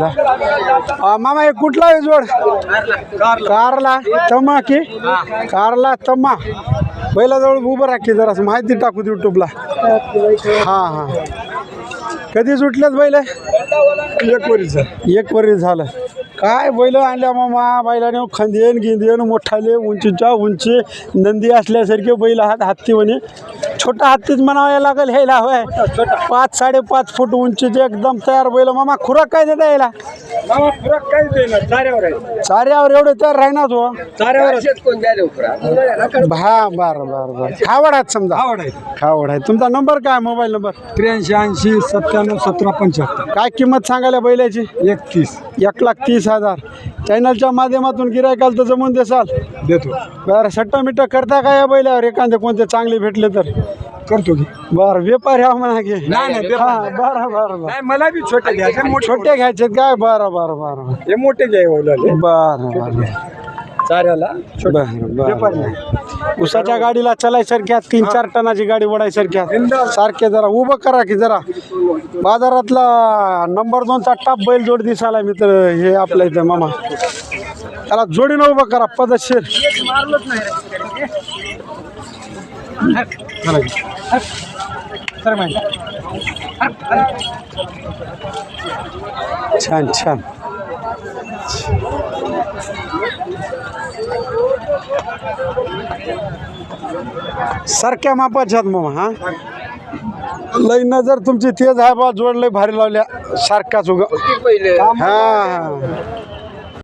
मामा हे कुठला आहे जोड? कारला. तमा की? कारला तमा बैलाजवळ उभं राख जरा माहिती टाकू युट्यूबला हां हां. कधी सुटलेत बैल? एक वरीच एक वरी झालं. काय बैल आणल्या मामा? बैलाने खंदेन गिंदेन मोठाले उंचीच्या उंची नंदी असल्यासारखे बैल आहात हत्ती म्हणे. छोटा हत्तीच म्हणावं लागेल ह्याला होय. पाच साडेपाच फूट उंचीचे एकदम तयार बैल मामा खुराक काय देता यायला चाऱ्यावर एवढे तयार राहणार तो? हा बरं बरं बरं. खावड आहेत समजा. खावड आहे तुमचा नंबर काय? Mobile number? त्र्याऐंशी ऐंशी सत्त्याण्णव सतरा पंच्याहत्तर. काय किंमत सांगायला बैलाची? एकतीस. एक लाख तीस हजार. चॅनलच्या माध्यमातून गिरायकाल तर जमून देसाल. देतो. बरं सट्टा मिट्टा करता का या बैलावर? एखादे कोणते चांगले भेटले तर? करतो की? बरं व्यापार ह्या म्हणा की. नाही, नाही, व्यापार हा, बरं बरं बरं. नाही मला बी छोटे घ्यायचे मोठे छोटे घ्यायचे काय? बरं बरं बरं बरं. हे मोठे घ्याय बरं बरं. चाऱ्याला बरं बरं उसाच्या गाडीला चलायसारख्या तीन चार टनाची गाडी ओढायसारख्या सारखे जरा उभं करा की जरा. बाजारातला नंबर दोनचा टाप बैल जोड दिसायला मी तर हे आपल्या इथं मामा. त्याला जोडीनं उभं करा पदशीर. छान छान. सारख्या मापाच्या मामा हा? लई नजर तुमची तेज आहे बा जोड लय भारी लावल्या सारखाच उगा. हा हा.